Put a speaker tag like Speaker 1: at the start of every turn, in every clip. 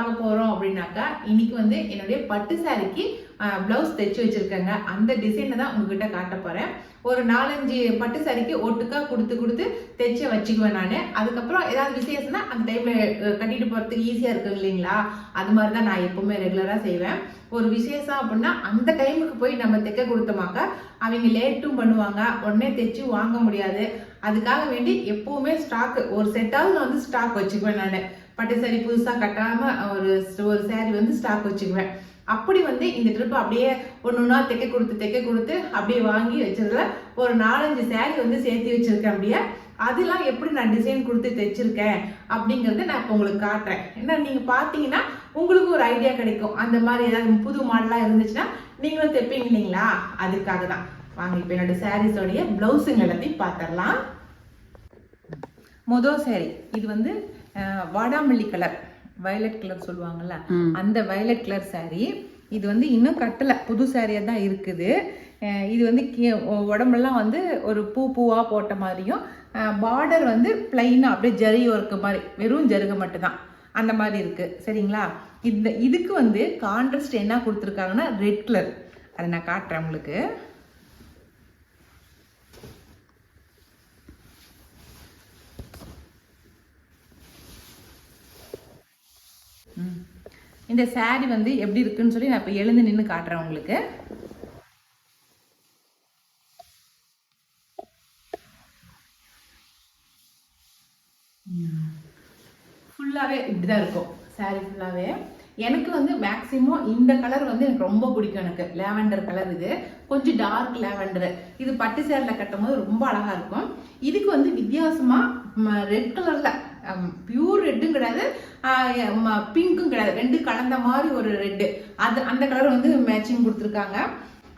Speaker 1: பார்க்க போகிறோம் அப்படின்னாக்கா இன்னைக்கு வந்து என்னுடைய பட்டு சாரிக்கு பிளவுஸ் தைச்சு வச்சுருக்கேங்க. அந்த டிசைனை தான் உங்ககிட்ட காட்ட போகிறேன் ஒரு நாலஞ்சு பட்டு சாரிக்கு ஒட்டுக்கா கொடுத்து கொடுத்து தைச்சு வச்சுக்குவேன் நான். அதுக்கப்புறம் ஏதாவது விசேஷம்னா அந்த டைமில் கட்டிட்டு போகிறதுக்கு ஈஸியாக இருக்கும் இல்லைங்களா? அது மாதிரி தான் நான் எப்பவுமே ரெகுலராக செய்வேன். ஒரு விசேஷம் அப்படின்னா அந்த டைமுக்கு போய் நம்ம தைக்க கொடுத்தோமாக்க அவங்க லேட்டும் பண்ணுவாங்க. உடனே தைச்சு வாங்க முடியாது. அதுக்காக வேண்டி எப்பவுமே ஸ்டாக் ஒரு செட்டாவது நான் வந்து ஸ்டாக் வச்சுக்குவேன் நான். பட்டு சாரி புதுசாக கட்டாமல் ஒரு ஒரு சாரி வந்து ஸ்டாக் வச்சுக்குவேன். அப்படி வந்து இந்த ட்ரிப் அப்படியே ஒன்று ஒன்றா தைக்க கொடுத்து தைக்க கொடுத்து அப்படியே வாங்கி வச்சதுல ஒரு நாலஞ்சு சேரீ வந்து சேர்த்து வச்சுருக்கேன் அப்படியே. அதெல்லாம் எப்படி நான் டிசைன் கொடுத்து தைச்சிருக்கேன் அப்படிங்கிறத நான் இப்போ உங்களுக்கு காட்டுறேன். ஏன்னா நீங்கள் பார்த்தீங்கன்னா உங்களுக்கு ஒரு ஐடியா கிடைக்கும். அந்த மாதிரி ஏதாவது புது மாடலாக இருந்துச்சுன்னா நீங்களும் தைப்பீங்க இல்லைங்களா? அதுக்காக தான். வாங்க இப்போ என்னோட சாரீஸோடைய ப்ளவுஸுங்க எல்லாத்தையும் பார்த்துடலாம் மொதல் சேரீ இது வந்து வாடாமல்லி கலர் வயலட் கலர் சொல்லுவாங்கல்ல அந்த வயலட் கலர் saree இது வந்து இன்னும் கட்டல. புது சாரியாக தான் இருக்குது. இது வந்து உடம்பெல்லாம் வந்து ஒரு பூ பூவாக போட்ட மாதிரியும் பார்டர் வந்து பிளைனாக அப்படியே ஜரி ஒர்க்கு மாதிரி வெறும் ஜருக மட்டும்தான். அந்த மாதிரி இருக்கு. சரிங்களா? இந்த இதுக்கு வந்து கான்ட்ராஸ்ட் என்ன கொடுத்துருக்காங்கன்னா ரெட் கலர் அதை நான் காட்டுறேன் உங்களுக்கு ம். இந்த சாரி வந்து எப்படி இருக்குன்னு சொல்லி நான் இப்போ எழுந்து நின்று காட்டுறேன் உங்களுக்கு. ஃபுல்லாகவே இப்படி தான் இருக்கும். சாரி ஃபுல்லாகவே எனக்கு வந்து மேக்ஸிமம் இந்த கலர் வந்து எனக்கு ரொம்ப பிடிக்கும் எனக்கு. லேவெண்டர் கலர் இது. கொஞ்சம் டார்க் லேவெண்டர் இது பட்டு சேரில் கட்டும் போது ரொம்ப அழகாக இருக்கும். இதுக்கு வந்து வித்தியாசமாக ரெட் கலரில் பியூர் ரெட்டும் கிடையாது பிங்க்கும் கிடையாது. ரெண்டு கலந்த மாதிரி ஒரு ரெட்டு. அது அந்த கலர் வந்து மேட்சிங் கொடுத்துருக்காங்க.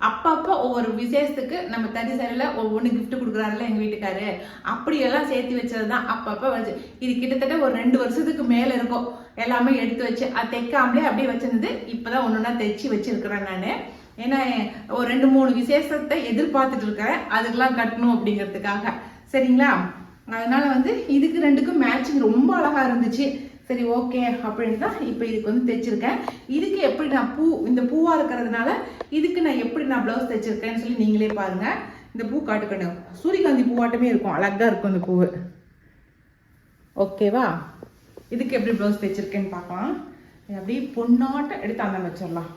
Speaker 1: அப்பப்போ ஒவ்வொரு விசேஷத்துக்கு நம்ம தறி சரியில் ஒவ்வொன்று கிஃப்ட் கொடுக்குறாருல எங்கள் வீட்டுக்காரு. அப்படியெல்லாம் சேர்த்து வச்சது தான் அப்பப்போ வச்சு. இது கிட்டத்தட்ட ஒரு ரெண்டு வருஷத்துக்கு மேலே இருக்கும். எல்லாமே எடுத்து வச்சு. அது தைக்காமலே அப்படியே வச்சிருந்தது. இப்போதான் ஒன்று ஒன்றா தைச்சி வச்சிருக்கிறேன் நான். ஏன்னா ஒரு ரெண்டு மூணு விசேஷத்தை எதிர்பார்த்துட்டு இருக்கிறேன். அதுக்கெல்லாம் கட்டணும் அப்படிங்கிறதுக்காக. சரிங்களா? அதனால வந்து இதுக்கு ரெண்டுக்கும் மேட்சிங் ரொம்ப அழகாக இருந்துச்சு. சரி ஓகே அப்படின்னு தான் இப்போ இதுக்கு வந்து தைச்சிருக்கேன். இதுக்கு எப்படி நான் பூ இந்த பூவாக இருக்கிறதுனால இதுக்கு நான் எப்படி நான் ப்ளவுஸ் தைச்சிருக்கேன்னு சொல்லி நீங்களே பாருங்கள் இந்த பூ காட்டுக்கணும் சூரியகாந்தி பூவாட்டமே இருக்கும். அழகாக இருக்கும் இந்த பூவு. ஓகேவா இதுக்கு எப்படி ப்ளவுஸ் தைச்சிருக்கேன்னு பார்க்கலாம். அப்படியே பொண்ணாட்டம் எடுத்து அந்த வச்சிடலாம்.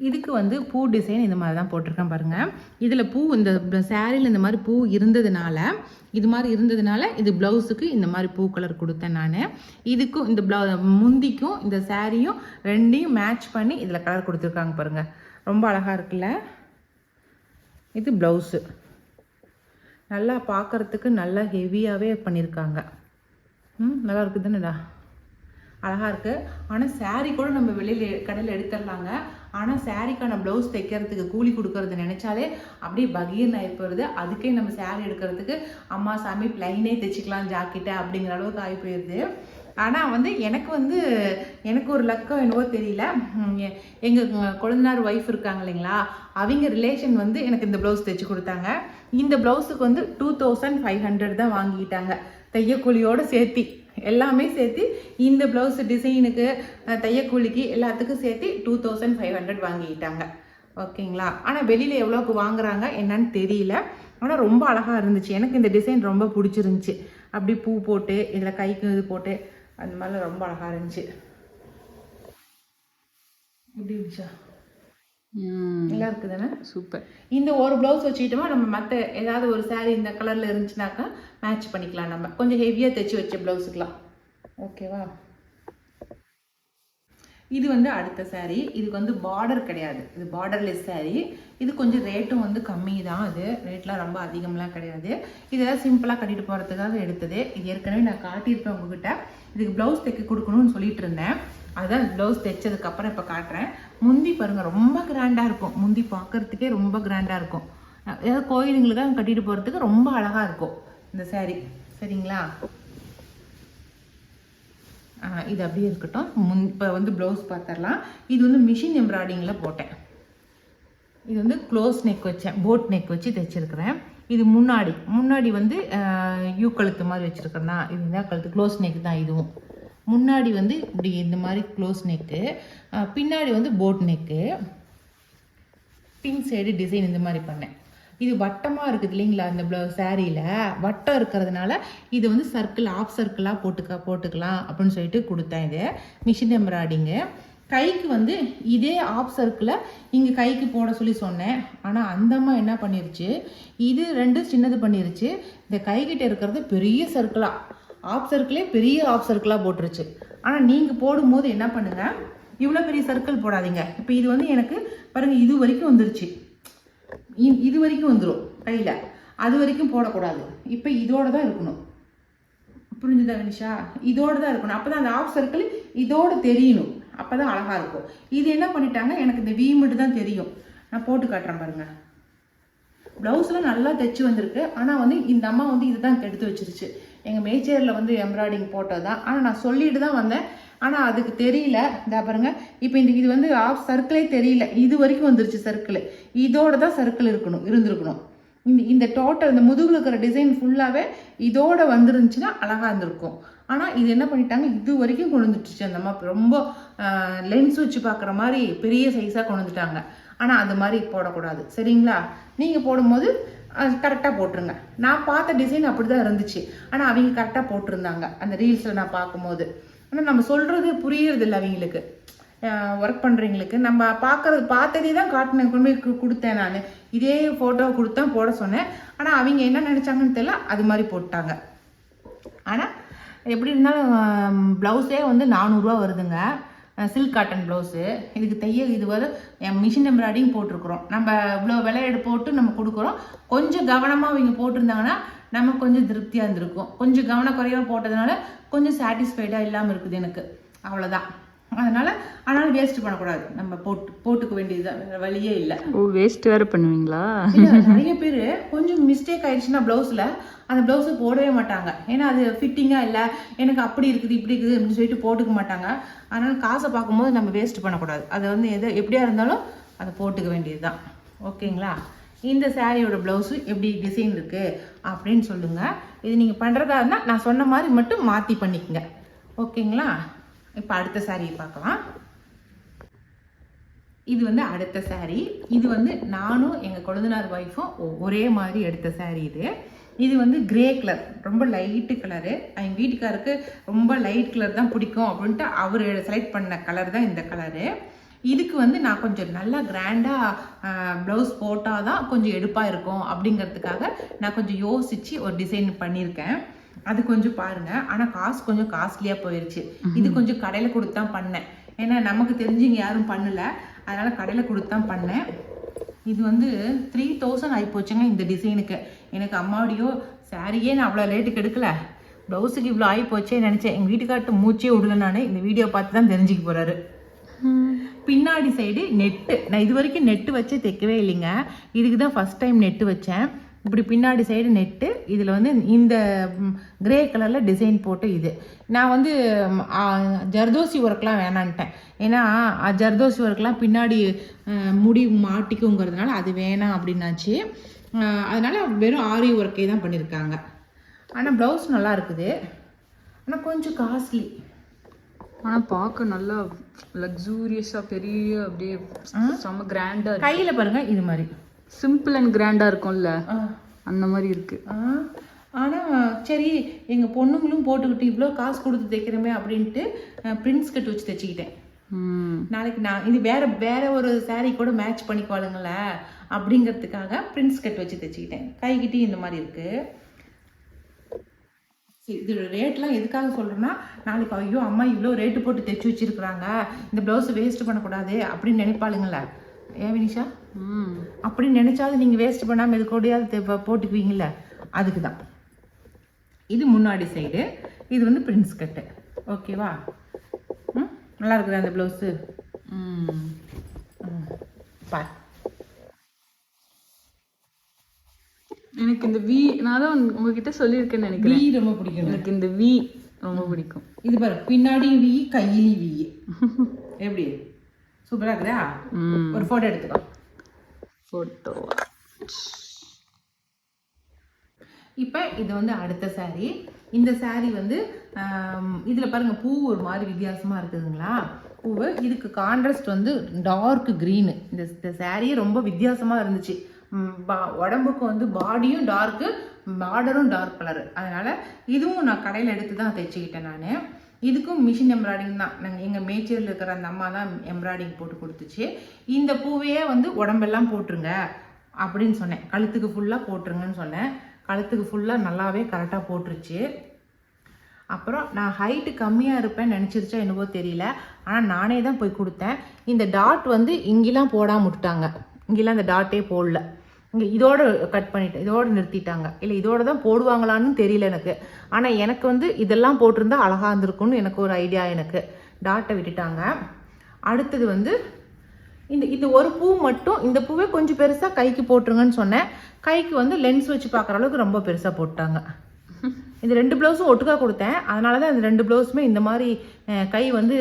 Speaker 1: இதுக்கு வந்து பூ டிசைன் இந்த மாதிரி தான் போட்டிருக்கேன் பாருங்கள் இதில் பூ இந்த சேரீல இந்த மாதிரி பூ இருந்ததுனால இது மாதிரி இருந்ததுனால இது ப்ளவுஸுக்கு இந்த மாதிரி பூ கலர் கொடுத்தேன் நான். இதுக்கும் இந்த ப்ளவு முந்திக்கும் இந்த சேரீயும் ரெண்டையும் மேட்ச் பண்ணி இதில் கலர் கொடுத்துருக்காங்க பாருங்கள் ரொம்ப அழகாக இருக்குல்ல? இது ப்ளவுஸு நல்லா பார்க்கறதுக்கு நல்லா ஹெவியாகவே பண்ணியிருக்காங்க ம் நல்லா இருக்குது தானேடா அழகாக இருக்குது ஆனால் சேரீ கூட நம்ம வெளியில் கடையில் எடுத்துடலாங்க. ஆனால் சாரீக்கான ப்ளவுஸ் தைக்கிறதுக்கு கூலி கொடுக்கறது நினச்சாலே அப்படியே பகீர்னு ஆகி போயிடுது. அதுக்கே நம்ம சாரீ எடுக்கிறதுக்கு அம்மா சாமி ப்ளைனே தைச்சிக்கலாம் ஜாக்கெட்டை அப்படிங்கிற அளவுக்கு ஆகி போயிடுது. ஆனால் வந்து எனக்கு வந்து எனக்கு ஒரு லக்கம் என்னவோ தெரியல. எங்கள் கொழுந்தனார் ஒய்ஃப் இருக்காங்க இல்லைங்களா? அவங்க ரிலேஷன் வந்து எனக்கு இந்த ப்ளவுஸ் தைச்சி கொடுத்தாங்க. இந்த ப்ளவுஸுக்கு வந்து டூ தௌசண்ட் ஃபைவ் ஹண்ட்ரட் தான் வாங்கிட்டாங்க. தையக்கூலியோடு சேர்த்தி எல்லாமே சேர்த்து இந்த ப்ளவுஸ் டிசைனுக்கு தையக்கூலிக்கு எல்லாத்துக்கும் சேர்த்து டூ தௌசண்ட் ஃபைவ் ஹண்ட்ரட் வாங்கிட்டாங்க. ஓகேங்களா? ஆனால் வெளியில் எவ்வளோக்கு வாங்குறாங்க என்னன்னு தெரியல. ஆனால் ரொம்ப அழகாக இருந்துச்சு. எனக்கு இந்த டிசைன் ரொம்ப பிடிச்சிருந்துச்சி. அப்படி பூ போட்டு இதில் கைக்கு இது போட்டு அந்த மாதிரிலாம் ரொம்ப அழகாக இருந்துச்சு. எப்படி இருந்துச்சா? நல்லா இருக்குது தானே
Speaker 2: சூப்பர்.
Speaker 1: இந்த ஒரு ப்ளவுஸ் வச்சுக்கிட்டோமா நம்ம மற்ற ஏதாவது ஒரு saree இந்த கலரில் இருந்துச்சுனாக்கா மேட்ச் பண்ணிக்கலாம் நம்ம. கொஞ்சம் ஹெவியாக தைச்சி வச்ச ப்ளவுஸுக்கலாம் ஓகேவா இது வந்து அடுத்த சாரீ இதுக்கு வந்து பார்டர் கிடையாது. இது பார்டர்லெஸ் சாரீ இது கொஞ்சம் ரேட்டும் வந்து கம்மி தான் அது ரேட்லாம் ரொம்ப அதிகம்லாம் கிடையாது. இதெல்லாம் சிம்பிளாக கட்டிட்டு போகிறதுக்காக எடுத்தது. இது ஏற்கனவே நான் காட்டியிருப்பேன் உங்ககிட்ட. இதுக்கு ப்ளவுஸ் தைக்க கொடுக்கணும்னு சொல்லிட்டு இருந்தேன். அதுதான் ப்ளவுஸ் தைச்சதுக்கப்புறம் இப்போ காட்டுறேன். முந்தி பாருங்கள் ரொம்ப கிராண்டாக இருக்கும். முந்தி பார்க்கறதுக்கே ரொம்ப கிராண்டாக இருக்கும். ஏதாவது கோயிலுங்களுக்காக கட்டிட்டு போகிறதுக்கு ரொம்ப அழகாக இருக்கும் இந்த சாரீ சரிங்களா? இது அப்படியே இருக்கட்டும். முன் இப்போ வந்து ப்ளவுஸ் பார்த்துடலாம் இது வந்து மிஷின் எம்ப்ராய்டிங்கில் போட்டேன். இது வந்து க்ளோஸ் நெக் வச்சேன். போட் நெக் வச்சு தைச்சிருக்கிறேன். இது முன்னாடி முன்னாடி வந்து யூ கழுத்து மாதிரி வச்சுருக்கேன்னா இதுதான் கழுத்து க்ளோஸ் நெக் தான் இதுவும். முன்னாடி வந்து இப்படி இந்த மாதிரி க்ளோஸ் நெக்கு பின்னாடி வந்து போட் நெக்கு பின் சைடு டிசைன் இந்த மாதிரி பண்ணேன். இது வட்டமாக இருக்குது இல்லைங்களா இந்த ப்ளவு சேரீயில் வட்டம் இருக்கிறதுனால இது வந்து சர்க்கிள் ஆஃப் சர்க்கிளாக போட்டுக்க போட்டுக்கலாம் அப்படின்னு சொல்லிட்டு கொடுத்தேன் இது. மிஷின் எம்ப்ராய்டிங்கு கைக்கு வந்து இதே ஆஃப் சர்க்கிளை இங்கே கைக்கு போட சொல்லி சொன்னேன். ஆனால் அந்தம்மா என்ன பண்ணிருச்சு? இது ரெண்டும் சின்னது பண்ணிருச்சு. இந்த கைக்கிட்ட இருக்கிறது பெரிய சர்க்கிளாக ஆஃப் சர்க்கிளே பெரிய ஆஃப் சர்க்கிளாக போட்டுருச்சு. ஆனால் நீங்கள் போடும்போது என்ன பண்ணுங்கள் இவ்வளோ பெரிய சர்க்கிள் போடாதீங்க. இப்போ இது வந்து எனக்கு பாருங்கள் இது வரைக்கும் வந்துருச்சு. இது வரைக்கும் வந்துடும் கையில். அது வரைக்கும் போடக்கூடாது. இப்போ இதோட தான் இருக்கணும். புரிஞ்சுதா வினிஷா இதோடு தான் இருக்கணும். அப்போ தான் அந்த ஆஃப் சர்க்கிள் இதோடு தெரியணும். அப்போ தான் அழகாக இருக்கும். இது என்ன பண்ணிட்டாங்க எனக்கு இந்த வீ மட்டும் தான் தெரியும். நான் போட்டு காட்டுறேன் பாருங்க. ப்ளவுஸ்லாம் நல்லா தைச்சி வந்திருக்கு. ஆனால் வந்து இந்த அம்மா வந்து இதுதான் கெடுத்து வச்சிருச்சு. எங்கள் மேச்சேரில் வந்து எம்ப்ராய்டிங் போட்டது தான் ஆனால் நான் சொல்லிட்டு தான் வந்தேன். ஆனால் அதுக்கு தெரியல. இந்த பாருங்க. இப்போ இந்த இது வந்து ஆஃப் சர்க்கிளே தெரியல. இது வரைக்கும் வந்துருச்சு சர்க்கிள் இதோட தான் சர்க்கிள் இருக்கணும் இருந்திருக்கணும். இந்த இந்த டோட்டல் இந்த முதுகில் இருக்கிற டிசைன் ஃபுல்லாகவே இதோட வந்துருந்துச்சுன்னா அழகாக இருந்திருக்கும். ஆனால் இது என்ன பண்ணிட்டாங்க? இது வரைக்கும் கொண்டு வந்துட்டுச்சு அந்த மாதிரி ரொம்ப லென்ஸ் வச்சு பார்க்குற மாதிரி பெரிய சைஸாக கொண்டு வந்துட்டாங்க. ஆனால் அது மாதிரி போடக்கூடாது. சரிங்களா? நீங்கள் போடும்போது கரெக்டாக போட்டுருங்க. நான் பார்த்த டிசைன் அப்படி தான் இருந்துச்சு. ஆனால் அவங்க கரெக்டாக போட்டிருந்தாங்க. அந்த ரீல்ஸில் நான் பார்க்கும்போது. ஆனால் நம்ம சொல்கிறது புரியறது இல்லை அவங்களுக்கு ஒர்க் பண்ணுறவங்களுக்கு நம்ம பார்க்கறது பார்த்ததே தான் காட்டினேன் கொண்டு போய் கொடுத்தேன் நான். இதே ஃபோட்டோ கொடுத்தேன் போட சொன்னேன். ஆனால் அவங்க என்ன நினச்சாங்கன்னு தெரியல. அது மாதிரி போட்டாங்க. ஆனால் எப்படி இருந்தாலும் ப்ளவுஸே வந்து நானூறுரூவா வருதுங்க. சில்க் காட்டன் ப்ளவுஸு இதுக்கு தைய இது வந்து மிஷின் எம்ப்ராய்டிங் போட்டிருக்கிறோம். நம்ம இவ்வளோ விலையெடு போட்டு நம்ம கொடுக்குறோம். கொஞ்சம் கவனமாக அவங்க போட்டிருந்தாங்கன்னா நமக்கு கொஞ்சம் திருப்தியாக இருந்திருக்கும். கொஞ்சம் கவனக்குறைவாக போட்டதுனால கொஞ்சம் சாட்டிஸ்ஃபைடாக இல்லாமல் இருக்குது எனக்கு. அவ்வளோதான் அதனால் ஆனாலும் வேஸ்ட் பண்ணக்கூடாது. நம்ம போட்டு போட்டுக்க வேண்டியது வழியே இல்லை.
Speaker 2: ஓ வேஸ்ட் வேற பண்ணுவீங்களா?
Speaker 1: நிறைய பேர் கொஞ்சம் மிஸ்டேக் ஆயிடுச்சுன்னா ப்ளவுஸில் அந்த ப்ளவுஸை போடவே மாட்டாங்க. ஏன்னா அது ஃபிட்டிங்காக இல்லை எனக்கு அப்படி இருக்குது இப்படி இருக்குது அப்படின்னு சொல்லிட்டு போட்டுக்க மாட்டாங்க. அதனால காசை பார்க்கும்போது நம்ம வேஸ்ட் பண்ணக்கூடாது. அதை வந்து எது எப்படியா இருந்தாலும் அதை போட்டுக்க வேண்டியது தான் ஓகேங்களா? இந்த சாரியோட ப்ளவுஸு எப்படி டிசைன் இருக்குது அப்படின்னு சொல்லுங்கள் இது நீங்கள் பண்ணுறதா இருந்தால் நான் சொன்ன மாதிரி மட்டும் மாற்றி பண்ணிக்கங்க. ஓகேங்களா? இப்போ அடுத்த சாரியை பார்க்கலாம். இது வந்து அடுத்த saree. இது வந்து நானும் எங்கள் கொழுந்தனார் ஒய்ஃபும் ஒரே மாதிரி எடுத்த saree இது. இது வந்து கிரே கலர் ரொம்ப லைட்டு கலரு எங்கள் வீட்டுக்காருக்கு ரொம்ப லைட் கலர் தான் பிடிக்கும் அப்படின்ட்டு அவர் செலக்ட் பண்ண கலர் தான் இந்த கலரு இதுக்கு வந்து நான் கொஞ்சம் நல்லா கிராண்டாக ப்ளவுஸ் போட்டால் தான் கொஞ்சம் எடுப்பாக இருக்கும் அப்படிங்கிறதுக்காக நான் கொஞ்சம் யோசித்து ஒரு டிசைன் பண்ணியிருக்கேன். அது கொஞ்சம் பாருங்க. ஆனால் காசு கொஞ்சம் காஸ்ட்லியாக போயிடுச்சு இது கொஞ்சம் கடையில் கொடுத்து தான் பண்ணேன். ஏன்னா நமக்கு தெரிஞ்சவங்க யாரும் பண்ணல. அதனால கடையில் கொடுத்து தான் பண்ணேன். இது வந்து த்ரீ தௌசண்ட் ஆகிப்போச்சுங்க இந்த டிசைனுக்கு எனக்கு அம்மாடியோ சாரியே நான் அவ்வளோ ரேட்டுக்கு எடுக்கல. ப்ளவுஸுக்கு இவ்வளோ ஆகிப்போச்சே நினச்சேன். எங்கள் வீட்டுக்கார்ட்ட மூச்சே விடல நான். இந்த வீடியோ பார்த்து தான் தெரிஞ்சுக்க போகிறாரு பின்னாடி சைடு நெட்டு. நான் இது வரைக்கும் நெட்டு வச்சு தைக்கவே இல்லைங்க. இதுக்கு தான் ஃபஸ்ட் டைம் நெட்டு வச்சேன். இப்படி பின்னாடி சைடு நெட்டு இதில் வந்து இந்த கிரே கலரில் டிசைன் போட்டு இது. நான் வந்து ஜர்தோசி ஒர்க்லாம் வேணான்ட்டேன். ஏன்னா ஜர்தோசி ஒர்க்லாம் பின்னாடி முடி மாட்டிக்குங்கிறதுனால அது வேணாம் அப்படின்னாச்சு. அதனால வெறும் ஆரி ஒர்க்கே தான் பண்ணியிருக்காங்க ஆனால் ப்ளவுஸ் நல்லா இருக்குது. ஆனால் கொஞ்சம் காஸ்ட்லி
Speaker 2: ஆனா பார்க்க நல்லா லக்ஸூரியஸா பெரிய அப்படியே செம்ம கிராண்டா
Speaker 1: கையில் பாருங்க இது மாதிரி.
Speaker 2: சிம்பிள் அண்ட் கிராண்டா இருக்கும்ல? அந்த மாதிரி இருக்கு.
Speaker 1: ஆ. ஆனால் சரி எங்கள் பொண்ணுங்களும் போட்டுக்கிட்டு இவ்வளோ காசு கொடுத்து தைக்கிறோமே அப்படின்ட்டு பிரின்ஸ் கட் வச்சு தைச்சிக்கிட்டேன்.
Speaker 2: ம்.
Speaker 1: நாளைக்கு நான் இது வேற வேற ஒரு saree கூட மேட்ச் பண்ணிக்குவாளுங்கள அப்படிங்கிறதுக்காக பிரின்ஸ் கட் வச்சு தைச்சிக்கிட்டேன். கைகிட்டி இந்த மாதிரி இருக்கு. சரி இது ரேட்லாம் எதுக்காக சொல்கிறேன்னா நாளைக்கு ஐயோ அம்மா இவ்வளோ ரேட்டு போட்டு தைச்சி வச்சிருக்கிறாங்க இந்த ப்ளவுஸ் வேஸ்ட் பண்ணக்கூடாது அப்படின்னு நினைப்பாளுங்கள. ஏன் வினிஷா?
Speaker 2: ம்
Speaker 1: அப்படி நினைச்சாலும் நீங்கள் வேஸ்ட் பண்ணாமல் இது கூடயாவது போட்டுக்குவீங்கல்ல? அதுக்கு தான் இது முன்னாடி சைடு இது வந்து பிரின்ஸ் கட்டு ஓகேவா ம்? நல்லா இருக்குதா அந்த ப்ளவுஸு
Speaker 2: ம்.
Speaker 1: பார்.
Speaker 2: எனக்கு இந்த வி நான் தான் உங்ககிட்ட சொல்லியிருக்கேன்னு நினைக்கிறேன்.
Speaker 1: வி ரொம்ப பிடிக்கும்.
Speaker 2: எனக்கு இந்த வி ரொம்ப பிடிக்கும்.
Speaker 1: இது பாரு பின்னாடி வி கையிலையும் வி எப்படி? சூப்பராக இருக்குதா? ஒரு ஃபோட்டோ எடுத்துக்கோ.
Speaker 2: ஃபோட்டோ
Speaker 1: இப்போ இது வந்து அடுத்த சாரீ இந்த சாரீ வந்து இதில் பாருங்கள் பூ ஒரு மாதிரி வித்தியாசமாக இருக்குதுங்களா? பூவு இதுக்கு கான்ட்ராஸ்ட் வந்து டார்க் க்ரீனு இந்த இந்த சாரியே ரொம்ப வித்தியாசமாக இருந்துச்சு. பா- உடம்புக்கு வந்து பாடியும் டார்க்கு பார்டரும் டார்க் கலரு அதனால் இதுவும் நான் கடையில் எடுத்து தான் தைச்சிக்கிட்டேன் நான். இதுக்கும் மிஷின் எம்ப்ராய்டிங் தான். நாங்கள் எங்கள் மேச்சேரியில் இருக்கிற அந்த அம்மா தான் எம்ப்ராய்டிங் போட்டு கொடுத்துச்சு. இந்த பூவையே வந்து உடம்பெல்லாம் போட்டுருங்க அப்படின்னு சொன்னேன். கழுத்துக்கு ஃபுல்லாக போட்டுருங்கன்னு சொன்னேன். கழுத்துக்கு ஃபுல்லாக நல்லாவே கரெக்டாக போட்டுருச்சு. அப்புறம் நான் ஹைட்டு கம்மியாக இருப்பேன்னு நினச்சிருச்சா என்னவோ தெரியல. ஆனால் நானே தான் போய் கொடுத்தேன். இந்த டாட் வந்து இங்கெல்லாம் போடாமல் விட்டுட்டாங்க. இங்கெல்லாம் அந்த டாட்டே போடல. இங்கே இதோட கட் பண்ணிட்டு இதோட நிறுத்திட்டாங்க. இல்லை இதோட தான் போடுவாங்களான்னு தெரியல எனக்கு. ஆனால் எனக்கு வந்து இதெல்லாம் போட்டிருந்தா அழகாக இருந்திருக்கும்னு எனக்கு ஒரு ஐடியா எனக்கு. டாட்டை விட்டுட்டாங்க. அடுத்தது வந்து இந்த இந்த ஒரு பூ மட்டும் இந்த பூவே கொஞ்சம் பெருசாக கைக்கு போட்டுருங்கன்னு சொன்னேன். கைக்கு வந்து லென்ஸ் வச்சு பார்க்குற அளவுக்கு ரொம்ப பெருசாக போட்டாங்க. இந்த ரெண்டு ப்ளவுஸும் ஒட்டுக்கா கொடுத்தேன். அதனால தான் இந்த ரெண்டு ப்ளவுஸுமே இந்த மாதிரி கை வந்து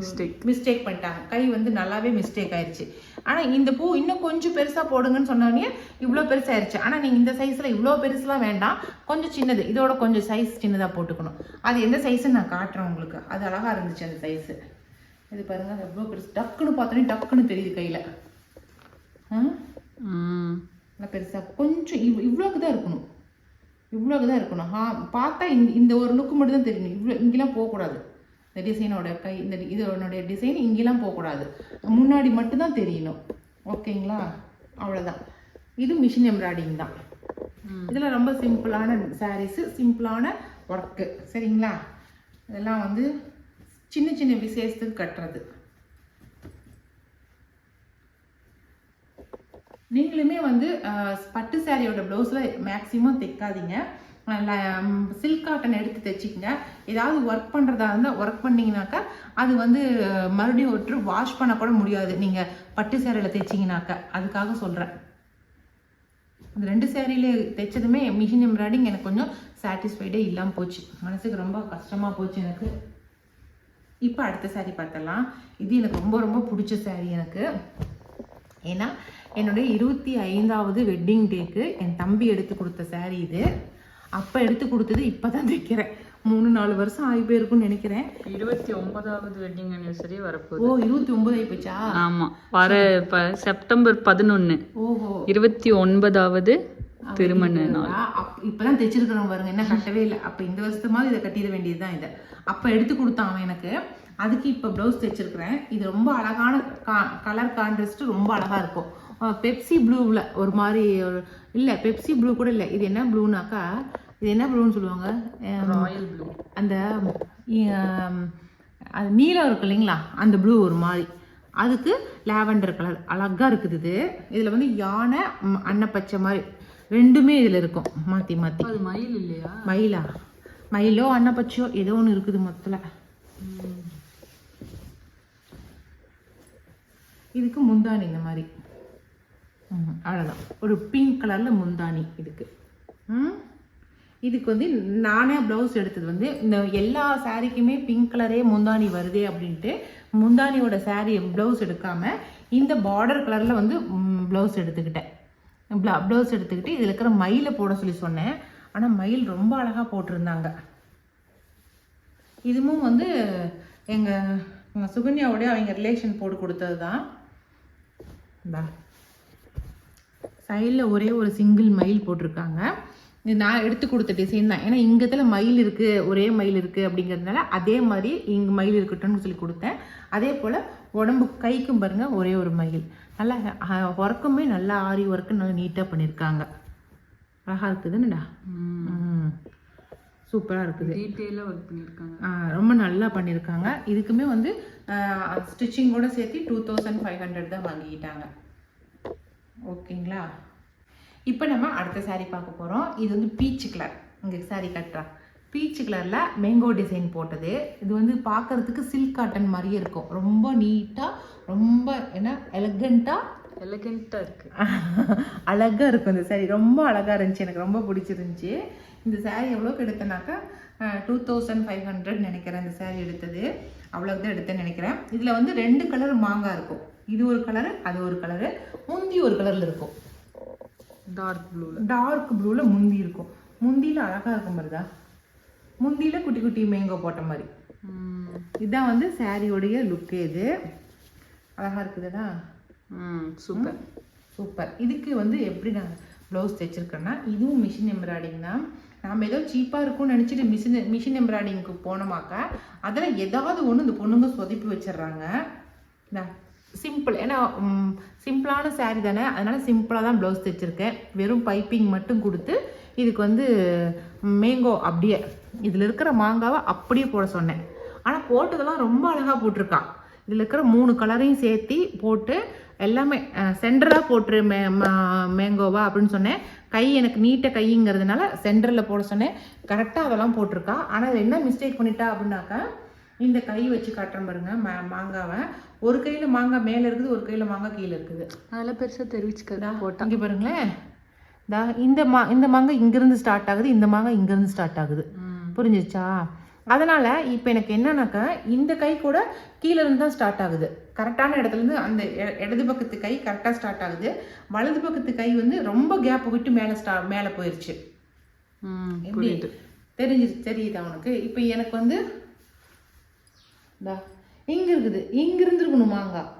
Speaker 2: Mistake.
Speaker 1: மிஸ்டேக் பண்ணிட்டாங்க. கை வந்து நல்லாவே மிஸ்டேக் ஆயிடுச்சு ஆனால் இந்த பூ இன்னும் கொஞ்சம் பெருசாக போடுங்கன்னு சொன்னோடனே இவ்வளோ பெருசாயிருச்சு. ஆனால் நீங்கள் இந்த சைஸில் இவ்வளோ பெருசுலாம் வேண்டாம். கொஞ்சம் சின்னது. இதோட கொஞ்சம் சைஸ் சின்னதாக போட்டுக்கணும். அது எந்த சைஸ்ன்னு நான் காட்டுறேன் உங்களுக்கு. அது அழகாக இருந்துச்சு அந்த சைஸு இது பாருங்க அது எவ்வளோ பெருசு. டக்குன்னு பார்த்தோன்னே டக்குன்னு தெரியுது கையில். நல்லா பெருசாக கொஞ்சம் இவ் இவ்வளோக்கு தான் இருக்கணும். இவ்வளோக்கு தான் இருக்கணும். ஆ பார்த்தா இந்த இந்த ஒரு லுக்கு மட்டும் தான் தெரியணும் இவ்வளோ இங்கெல்லாம் போகக்கூடாது. இந்த டிசைனோட கை இந்த இதனுடைய டிசைன் இங்கெல்லாம் போகக்கூடாது. முன்னாடி மட்டும்தான் தெரியணும். ஓகேங்களா? அவ்வளோதான் இது மிஷின் எம்ப்ராய்டிங் தான். இதில் ரொம்ப சிம்பிளான சாரீஸு சிம்பிளான ஒர்க்கு சரிங்களா? இதெல்லாம் வந்து சின்ன சின்ன விசேஷத்துக்கு கட்டுறது. நீங்களுமே வந்து பட்டு சாரியோட ப்ளவுஸில் மேக்ஸிமம் தைக்காதீங்க. சில்க் காட்டன் எடுத்து தைச்சிக்கங்க. ஏதாவது ஒர்க் பண்ணுறதா இருந்தால் ஒர்க் பண்ணிங்கனாக்கா அது வந்து மறுபடியும் ஒட்டு வாஷ் பண்ண கூட முடியாது. நீங்கள் பட்டு சேரையில் தைச்சிங்கனாக்கா. அதுக்காக சொல்கிறேன் இந்த ரெண்டு சேரீலே தைச்சதுமே மிஷின் எம்ப்ராய்டிங் எனக்கு கொஞ்சம் சாட்டிஸ்ஃபைடே இல்லாமல் போச்சு. மனசுக்கு ரொம்ப கஷ்டமாக போச்சு எனக்கு. இப்போ அடுத்த saree பார்த்தலாம் இது எனக்கு ரொம்ப ரொம்ப பிடிச்ச saree எனக்கு. ஏன்னா என்னுடைய இருபத்தி ஐந்தாவது வெட்டிங் டேக்கு என் தம்பி எடுத்து கொடுத்த saree இது. அப்போ எடுத்து கொடுத்தது இப்போ தான் தைக்கிறேன். மூணு நாலு வருஷம் ஆகி போயிருக்கும்னு நினைக்கிறேன்.
Speaker 2: இருபத்தி ஒன்பதாவது வெட்டிங் அனிவர்சரி வரப்போகுது.
Speaker 1: ஓ இருபத்தி ஒன்பது ஆகி போச்சா
Speaker 2: ஆமா. வர செப்டம்பர் பதினொன்னு.
Speaker 1: ஓஹோ.
Speaker 2: இருபத்தி ஒன்பதாவது திருமண நாள்.
Speaker 1: இப்பதான் தைச்சிருக்கிறோம் பாருங்க. என்ன கட்டவே இல்லை. அப்ப இந்த வருஷத்து மாதிரி இதை கட்டிட வேண்டியதுதான் இதை. அப்ப எடுத்து கொடுத்தான் அவன் எனக்கு. அதுக்கு இப்ப பிளவுஸ் தைச்சிருக்கிறேன். இது ரொம்ப அழகான கலர் கான்ட்ராஸ்ட் ரொம்ப அழகா இருக்கும். பெப்சி ப்ளூவில் ஒரு மாதிரி இல்லை பெப்சி ப்ளூ கூட இல்லை. இது என்ன ப்ளூனாக்கா இது என்ன ப்ளூன்னு சொல்லுவாங்க?
Speaker 2: ராயல் ப்ளூ
Speaker 1: அந்த அது நீலம் இருக்கு இல்லைங்களா? அந்த ப்ளூ ஒரு மாதிரி. அதுக்கு லாவெண்டர் கலர் அழகா இருக்குது இது. இதில் வந்து யானை அன்னப்பச்சை மாதிரி. ரெண்டுமே இதில் இருக்கும். மாற்றி மாற்றி
Speaker 2: அது மயில் இல்லையா?
Speaker 1: மயிலா? மயிலோ அன்னப்பச்சோ ஏதோ ஒன்று இருக்குது மொத்தத்தில். இதுக்கு முந்தானி இந்த மாதிரி. அவ்வளோதான் ஒரு பிங்க் கலரில் முந்தானி இதுக்கு. இதுக்கு வந்து நானே ப்ளவுஸ் எடுத்தது வந்து இந்த எல்லா சாரீக்குமே பிங்க் கலரே முந்தானி வருதே அப்படின்ட்டு முந்தானியோட சாரீ ப்ளவுஸ் எடுக்காமல் இந்த பார்டர் கலரில் வந்து ப்ளவுஸ் எடுத்துக்கிட்டேன். ப்ளவுஸ் எடுத்துக்கிட்டு இதில் இருக்கிற மயிலை போட சொல்லி சொன்னேன். ஆனால் மயில் ரொம்ப அழகாக போட்டிருந்தாங்க. இதுவும் வந்து எங்கள் எங்கள் சுகன்யாவோடைய அவங்க ரிலேஷன் போட்டு கொடுத்தது தான் இந்தா. சைடில் ஒரே ஒரு சிங்கிள் மயில் போட்டிருக்காங்க. இது நான் எடுத்து கொடுத்த டிசைன் தான். ஏன்னா இங்கத்துல மயில் இருக்குது ஒரே மயில் இருக்குது அப்படிங்கிறதுனால அதே மாதிரி இங்கே மயில் இருக்கட்டும்னு சொல்லி கொடுத்தேன். அதே போல் உடம்பு கைக்கும் பாருங்க ஒரே ஒரு மயில் நல்லா ஒர்க்குமே நல்லா ஆரி ஒர்க்கு நல்லா நீட்டாக பண்ணியிருக்காங்க அழகாக இருக்குதுன்னுடா சூப்பராக இருக்குது.
Speaker 2: டீட்டெயிலாக ஒர்க் பண்ணியிருக்காங்க
Speaker 1: ஆ, ரொம்ப நல்லா பண்ணியிருக்காங்க இதுக்குமே வந்து ஸ்டிச்சிங்கோட சேர்த்து டூ தௌசண்ட் ஃபைவ் ஹண்ட்ரட் தான் வாங்கிக்கிட்டாங்க. ஓகேங்களா? இப்போ நம்ம அடுத்த saree பார்க்க போகிறோம் இது வந்து பீச் கலர் இங்கே saree கட்டுறா. பீச் கலரில் மேங்கோ டிசைன் போட்டது. இது வந்து பார்க்கறதுக்கு சில்க் காட்டன் மாதிரியே இருக்கும். ரொம்ப நீட்டாக ரொம்ப என்ன எலகண்ட்டாக
Speaker 2: எலகெண்ட்டாக இருக்கு.
Speaker 1: அழகா இருக்கும் இந்த saree. ரொம்ப அழகா இருந்துச்சு. எனக்கு ரொம்ப பிடிச்சிருந்துச்சு. இந்த saree எவ்வளோக்கு எடுத்தேனாக்கா டூ தௌசண்ட் ஃபைவ் ஹண்ட்ரட் நினைக்கிறேன் இந்த saree எடுத்தது. அவ்வளோக்கு தான் எடுத்தேன்னு நினைக்கிறேன். இதில் வந்து ரெண்டு கலர் மாங்காய் இருக்கும். இது ஒரு கலரு அது ஒரு கலரு முந்தி ஒரு கலரில் இருக்கும்.
Speaker 2: டார்க் ப்ளூல
Speaker 1: டார்க் ப்ளூவில் முந்தி இருக்கும். முந்தியில் அழகாக இருக்கும் மாதிரிதா முந்தியில் குட்டி குட்டி மேங்கோ போட்ட மாதிரி. இதுதான் வந்து சாரியோடைய லுக்கு இது. அழகாக இருக்குதுடா.
Speaker 2: ம் சூப்பர்
Speaker 1: சூப்பர் இதுக்கு வந்து எப்படி நான் ப்ளவுஸ் தைச்சிருக்கேன்னா இதுவும் மிஷின் எம்ப்ராய்டிங் தான். நாம் ஏதோ சீப்பாக இருக்கும்னு நினச்சிட்டு மிஷின் மிஷின் எம்ப்ராய்டிங்க்கு போனோமாக்கா அதில் ஏதாவது ஒன்று இந்த பொண்ணுங்க சொதப்பி வச்சிடுறாங்க. சிம்பிள். ஏன்னா சிம்பிளான சாரீ தானே? அதனால் சிம்பிளாக தான் ப்ளவுஸ் தைச்சிருக்கேன். வெறும் பைப்பிங் மட்டும் கொடுத்து இதுக்கு வந்து மேங்கோ அப்படியே இதில் இருக்கிற மாங்காவை அப்படியே போட சொன்னேன். ஆனால் போட்டதெல்லாம் ரொம்ப அழகாக போட்டிருக்கா. இதில் இருக்கிற மூணு கலரையும் சேர்த்தி போட்டு எல்லாமே சென்டராக போட்டுரு மே மேங்கோவா அப்படின்னு சொன்னேன். கை எனக்கு நீட்ட கைங்கிறதுனால சென்டரில் போட சொன்னேன். கரெக்டாக அதெல்லாம் போட்டிருக்கா. ஆனால் என்ன மிஸ்டேக் பண்ணிட்டா அப்படின்னாக்கா இந்த கை வச்சு காட்டுறேன் பாருங்க மாங்காவை. ஒரு கையில் மாங்காய் மேலே இருக்குது ஒரு கையில் மாங்காய் கீழே இருக்குது.
Speaker 2: அதெல்லாம் பெருசா தெரிவிச்சுக்கிறதா போட்டா.
Speaker 1: இங்கே பாருங்களேன். தா இந்த மா இந்த மாங்காய் இங்கேருந்து ஸ்டார்ட் ஆகுது இந்த மாங்காய் இங்கேருந்து ஸ்டார்ட் ஆகுது. புரிஞ்சிச்சா அதனால இப்போ எனக்கு என்னன்னாக்கா இந்த கை கூட கீழே இருந்து தான் ஸ்டார்ட் ஆகுது. கரெக்டான இடத்துல இருந்து அந்த இடது பக்கத்து கை கரெக்டாக ஸ்டார்ட் ஆகுது. வலது பக்கத்து கை வந்து ரொம்ப கேப் விட்டு மேலே ஸ்டா மேலே போயிடுச்சு
Speaker 2: ம்
Speaker 1: எப்படி? தெரிஞ்சிருச்சு தெரியுதா உனக்கு? இப்போ எனக்கு வந்து இந்தா இங்க இருக்குது இங்க இருந்திருக்கணும் மாங்காய்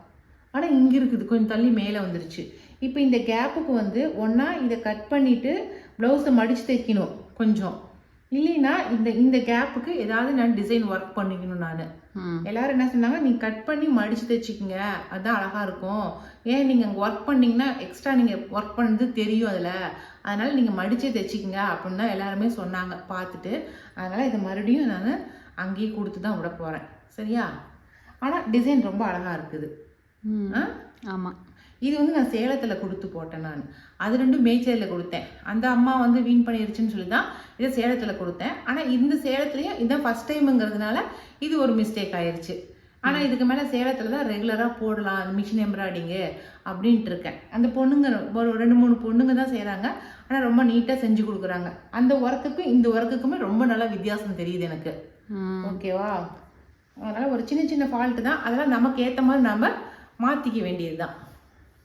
Speaker 1: ஆனா இங்க இருக்குது கொஞ்சம் தள்ளி மேலே வந்துருச்சு. இப்போ இந்த கேப்புக்கு வந்து ஒண்ணா இதை கட் பண்ணிட்டு ப்ளவுஸை மடிச்சு தைக்கணும் கொஞ்சம். இல்லைன்னா இந்த இந்த கேப்புக்கு ஏதாவது நான் டிசைன் ஒர்க் பண்ணிக்கணும் நான். எல்லாரும் என்ன சொன்னாங்க நீ கட் பண்ணி மடிச்சு தைச்சிக்கங்க அதான் அழகா இருக்கும். ஏன் நீங்க அங்க ஒர்க் பண்ணீங்கன்னா எக்ஸ்ட்ரா நீங்க ஒர்க் பண்ணது தெரியும் அதுல. அதனால நீங்க மடிச்சே தைச்சிக்கங்க அப்படின்னு தான் எல்லாருமே சொன்னாங்க பார்த்துட்டு. அதனால இதை மறுபடியும் நான் அங்கேயே கொடுத்து தான் விட போறேன். சரியா? ஆனா டிசைன் ரொம்ப அழகா இருக்குது. ஆ?
Speaker 2: ஆமா.
Speaker 1: இது வந்து நான் சேலத்தில் கொடுத்து போட்டேன் நான். அது ரெண்டும் மேய்ச்சலில் கொடுத்தேன். அந்த அம்மா வந்து வீண் பண்ணிருச்சுன்னு சொல்லி தான் இதை சேலத்தில் கொடுத்தேன். ஆனால் இந்த சேலத்துலேயும் இதான் ஃபஸ்ட் டைமுங்கிறதுனால இது ஒரு மிஸ்டேக் ஆயிருச்சு. ஆனால் இதுக்கு மேலே சேலத்தில் தான் ரெகுலராக போடலாம் மிஷின் எம்ப்ராய்டிங்கு அப்படின்ட்டு இருக்கேன். அந்த பொண்ணுங்க ஒரு ரெண்டு மூணு பொண்ணுங்க தான் செய்கிறாங்க ஆனால் ரொம்ப நீட்டாக செஞ்சு கொடுக்குறாங்க. அந்த ஒர்க்குக்கும் இந்த ஒர்க்குக்குமே ரொம்ப நல்லா வித்தியாசம் தெரியுது எனக்கு. ஓகேவா அதனால் ஒரு சின்ன சின்ன ஃபால்ட்டு தான். அதெல்லாம் நமக்கு ஏற்ற மாதிரி நாம் மாற்றிக்க வேண்டியது தான்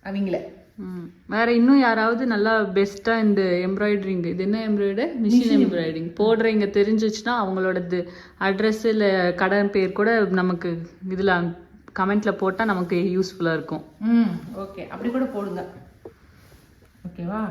Speaker 1: அவங்கள.
Speaker 2: ம். வேற இன்னும் யாராவது நல்லா பெஸ்டா இந்த எம்ப்ராய்டரிங் இது என்ன எம்ப்ராய்டர் மிஷின் எம்ப்ராய்டரிங் போடுறவங்க தெரிஞ்சிச்சுன்னா அவங்களோடது அட்ரஸ் இல்லை கடை பேர் கூட நமக்கு இதுல கமெண்ட்ல போட்டா நமக்கு யூஸ்ஃபுல்லா இருக்கும்.
Speaker 1: ம். ஓகே அப்படி கூட போடுங்க. ஓகேவா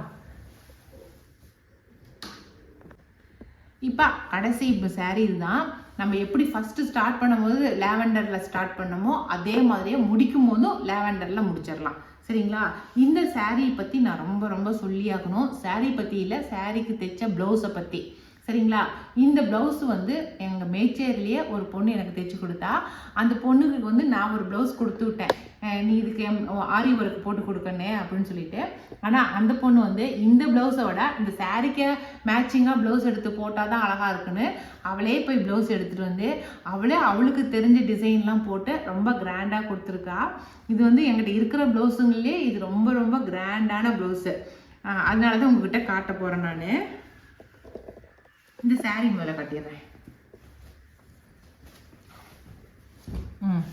Speaker 1: இப்போ கடைசி இப்போ saree இதுதான். நம்ம எப்படி ஃபஸ்ட்டு ஸ்டார்ட் பண்ணும்போது லேவெண்டரில் ஸ்டார்ட் பண்ணமோ அதே மாதிரியே முடிக்கும் போதும் லேவெண்டரில் முடிச்சிடலாம். சரிங்களா? இந்த சாரீ பற்றி நான் ரொம்ப ரொம்ப சொல்லியாகணும் சாரீ பற்றி இல்லை சாரீக்கு தைச்ச ப்ளவுஸை பற்றி சரிங்களா? இந்த ப்ளவுஸ் வந்து எங்கள் மேச்சேரிலேயே ஒரு பொண்ணு எனக்கு தைச்சி கொடுத்தா அந்த பொண்ணுக்கு வந்து நான் ஒரு ப்ளவுஸ் கொடுத்து விட்டேன். நீ இதுக்கு எம் ஆரி ஒர்க் போட்டு கொடுக்கணே அப்படின்னு சொல்லிட்டு. ஆனால் அந்த பொண்ணு வந்து இந்த ப்ளவுஸை விட இந்த சாரீக்கு மேட்சிங்காக ப்ளவுஸ் எடுத்து போட்டால் தான் அழகாக இருக்குன்னு அவளே போய் ப்ளவுஸ் எடுத்துகிட்டு வந்து அவளே அவளுக்கு தெரிஞ்ச டிசைன்லாம் போட்டு ரொம்ப கிராண்டாக கொடுத்துருக்கா. இது வந்து எங்கிட்ட இருக்கிற ப்ளவுஸுங்களே இது ரொம்ப ரொம்ப கிராண்டான ப்ளவுஸு அதனால தான் உங்ககிட்ட காட்ட போகிறேன் நான். இந்த saree மேலே கட்டிடுறேன். ம்.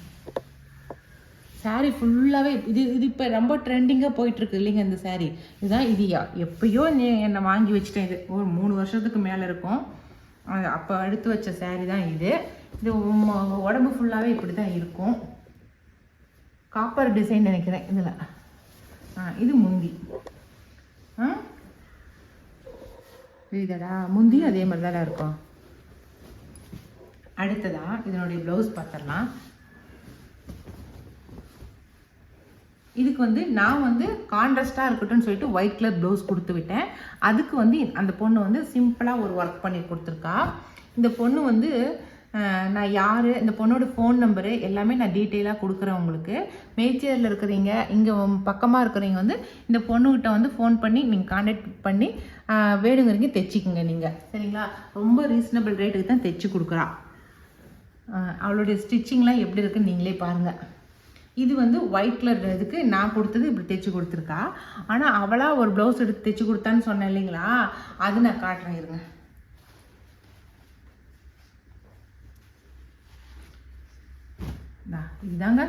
Speaker 1: சாரீ ஃபுல்லாகவே இது இது இப்போ ரொம்ப ட்ரெண்டிங்காக போயிட்டுருக்கு இல்லைங்க இந்த சாரீ இதுதான் இது எப்பயோ நீ என்னை வாங்கி வச்சுட்டேன் இது. ஒரு மூணு வருஷத்துக்கு மேலே இருக்கும். அது அப்போ எடுத்து வச்ச சாரீ தான் இது. இது உம் உடம்பு ஃபுல்லாகவே இப்படி தான் இருக்கும். காப்பர் டிசைன் நினைக்கிறேன் இதில். ஆ இது முந்தி. ஆ? புரியுதாடா? முந்தியும் அதே மாதிரி தானே இருக்கும். அடுத்ததா இதனுடைய ப்ளவுஸ் பார்த்துடலாம். இதுக்கு வந்து நான் வந்து கான்ட்ராஸ்டாக இருக்கட்டும்னு சொல்லிட்டு ஒயிட் கலர் ப்ளவுஸ் கொடுத்து விட்டேன். அதுக்கு வந்து அந்த பொண்ணு வந்து சிம்பிளாக ஒரு ஒர்க் பண்ணி கொடுத்துருக்கா. இந்த பொண்ணு வந்து நான் யார் இந்த பொண்ணோட ஃபோன் நம்பரு எல்லாமே நான் டீட்டெயிலாக கொடுக்குறேன் உங்களுக்கு. மேச்சேரியில் இருக்கிறீங்க இங்கே பக்கமாக இருக்கிறவங்க வந்து இந்த பொண்ணுக்கிட்ட வந்து ஃபோன் பண்ணி நீங்கள் காண்டாக்ட் பண்ணி வேணுங்கிறீங்க தைச்சிக்குங்க நீங்கள் சரிங்களா? ரொம்ப ரீசனபிள் ரேட்டுக்கு தான் தைச்சி கொடுக்குறா. அவளுடைய ஸ்டிச்சிங்லாம் எப்படி இருக்குன்னு நீங்களே பாருங்கள் இது வந்து ஒயிட் கலர் இதுக்கு நான் கொடுத்தது இப்படி தைச்சி கொடுத்துருக்கா. ஆனால் அவளாக ஒரு ப்ளவுஸ் எடுத்து தைச்சி கொடுத்தான்னு சொன்னேன் இல்லைங்களா? அது நான் காட்டுறேன் இருங்க. இதுதாங்க.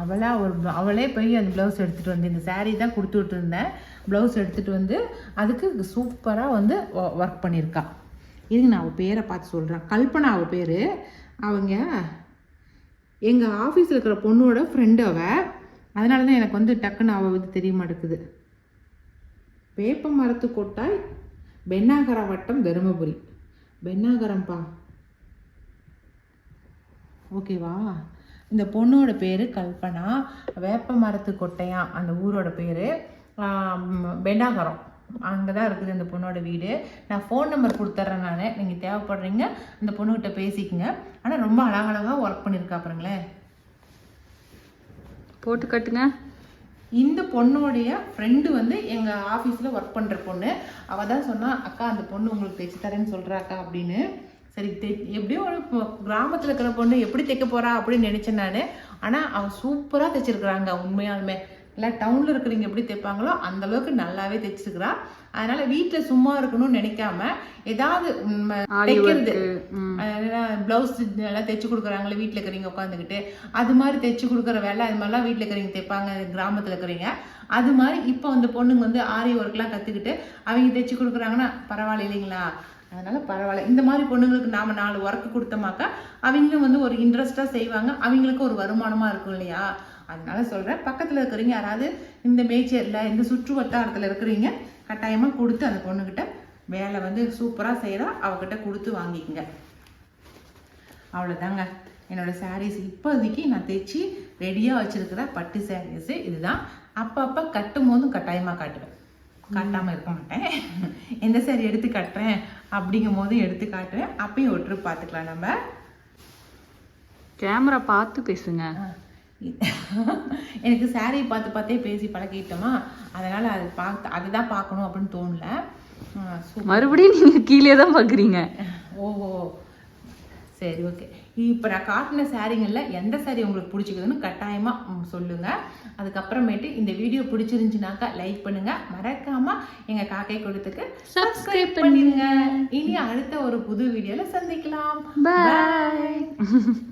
Speaker 1: அவளாக ஒரு அவளே போய் அந்த ப்ளவுஸ் எடுத்துகிட்டு வந்து இந்த சாரீ தான் கொடுத்து விட்டுருந்தேன். ப்ளவுஸ் எடுத்துகிட்டு வந்து அதுக்கு சூப்பராக வந்து ஒர்க் பண்ணியிருக்கா. இதுங்க நான் அவள் பேரை பார்த்து சொல்கிறேன் கல்பனா அவள் பேர். அவங்க எங்கள் ஆஃபீஸில் இருக்கிற பொண்ணோட ஃப்ரெண்டு அவ. அதனால தான் எனக்கு வந்து டக்குன்னு அவள் வந்து தெரிய மாட்டேங்குது. வேப்ப மரத்து கொட்டாய் பெண்ணாகர வட்டம் தருமபுரி. பெண்ணாகரம்ப்பா ஓகேவா இந்த பொண்ணோட பேர் கல்பனா வேப்ப மரத்து கொட்டையா? அந்த ஊரோட பேர் பெண்ணாகரம் அங்கே தான் இருக்குது அந்த பொண்ணோட வீடு. நான் ஃபோன் நம்பர் கொடுத்துட்றேன் நான். நீங்கள் தேவைப்படுறீங்க அந்த பொண்ணுகிட்ட பேசிக்கங்க. ஆனால் ரொம்ப அழகழகாக ஒர்க் பண்ணியிருக்கா பாருங்களேன்.
Speaker 2: போட்டு கட்டுங்க.
Speaker 1: இந்த பொண்ணுடைய ஃப்ரெண்டு வந்து எங்கள் ஆஃபீஸில் ஒர்க் பண்ணுற பொண்ணு. அவள் தான் சொன்னா அக்கா அந்த பொண்ணு உங்களுக்கு தைச்சு தரேன்னு சொல்கிறா அக்கா அப்படின்னு. சரி தெ எப்படியோ ஒரு கிராமத்தில் இருக்கிற பொண்ணு எப்படி தைக்க போகிறா அப்படின்னு நினச்சேன் நான். ஆனால் அவள் சூப்பராக தைச்சிருக்கிறாங்க உண்மையாலுமே. இல்லை டவுனில் இருக்கிறவங்க எப்படி தைப்பாங்களோ அந்த அளவுக்கு நல்லாவே தைச்சிருக்கிறா அதனால வீட்டில் சும்மா இருக்கணும்னு நினைக்காம ஏதாவது தைக்கிறது. ப்ளவுஸ் எல்லாம் தைச்சு கொடுக்குறாங்களே வீட்டில் இருக்கிறவங்க உட்காந்துக்கிட்டு. அது மாதிரி தைச்சு கொடுக்குற வேலை அது மாதிரிலாம் வீட்டில் இருக்கிறவங்க தைப்பாங்க கிராமத்தில் இருக்கிறவங்க. அது மாதிரி இப்போ அந்த பொண்ணுங்க வந்து ஆரி ஒர்க்லாம் கற்றுக்கிட்டு அவங்க தைச்சு கொடுக்குறாங்கன்னா பரவாயில்ல இல்லைங்களா? அதனால பரவாயில்ல. இந்த மாதிரி பொண்ணுங்களுக்கு நாம நாலு ஒர்க் கொடுத்தோமாக்கா அவங்களும் வந்து ஒரு இன்ட்ரெஸ்டாக செய்வாங்க. அவங்களுக்கு ஒரு வருமானமாக இருக்கும் இல்லையா? அதனால சொல்கிறேன் பக்கத்தில் இருக்கிறவங்க யாராவது இந்த மேய்ச்சலில் இந்த சுற்று வட்டாரத்தில் இருக்கிறவங்க கட்டாயமாக கொடுத்து அந்த பொண்ணுக்கிட்ட வேலை வந்து சூப்பராக செய்கிறா அவகிட்ட கொடுத்து வாங்கிக்கங்க. அவ்வளோதாங்க என்னோட சாரீஸ் இப்போதைக்கு நான் தைச்சி ரெடியாக வச்சிருக்கிற பட்டு சாரீஸு இதுதான். அப்பப்போ கட்டும் போதும் கட்டாயமாக காட்டுவேன். காட்டாமல் இருக்க மாட்டேன். எந்த சாரி எடுத்து கட்டுறேன் அப்படிங்கும் போதும் எடுத்து காட்டுவேன். அப்பயும் ட்ரிப் பார்த்துக்கலாம் நம்ம.
Speaker 2: கேமரா பார்த்து பேசுங்க.
Speaker 1: எனக்கு saree பார்த்து பார்த்தே பேசி பழகிட்டோமா? அதனால் அது பார்த்து அதுதான் பார்க்கணும் அப்படின்னு தோணல.
Speaker 2: மறுபடியும் நீங்க கீழே தான் பாக்குறீங்க
Speaker 1: ஓஹோ. சரி ஓகே இப்போ நான் காட்டின சாரீங்களில் எந்த சாரீ உங்களுக்கு பிடிச்சிக்குதுன்னு கட்டாயமாக சொல்லுங்கள் அதுக்கப்புறமேட்டு இந்த வீடியோ பிடிச்சிருந்துச்சுனாக்கா லைக் பண்ணுங்கள் மறக்காமல் எங்கள் காக்கை கொடுத்துக்கு சப்ஸ்கிரைப் பண்ணிடுங்க இனி அடுத்த ஒரு புது வீடியோவில் சந்திக்கலாம்.
Speaker 2: பாய்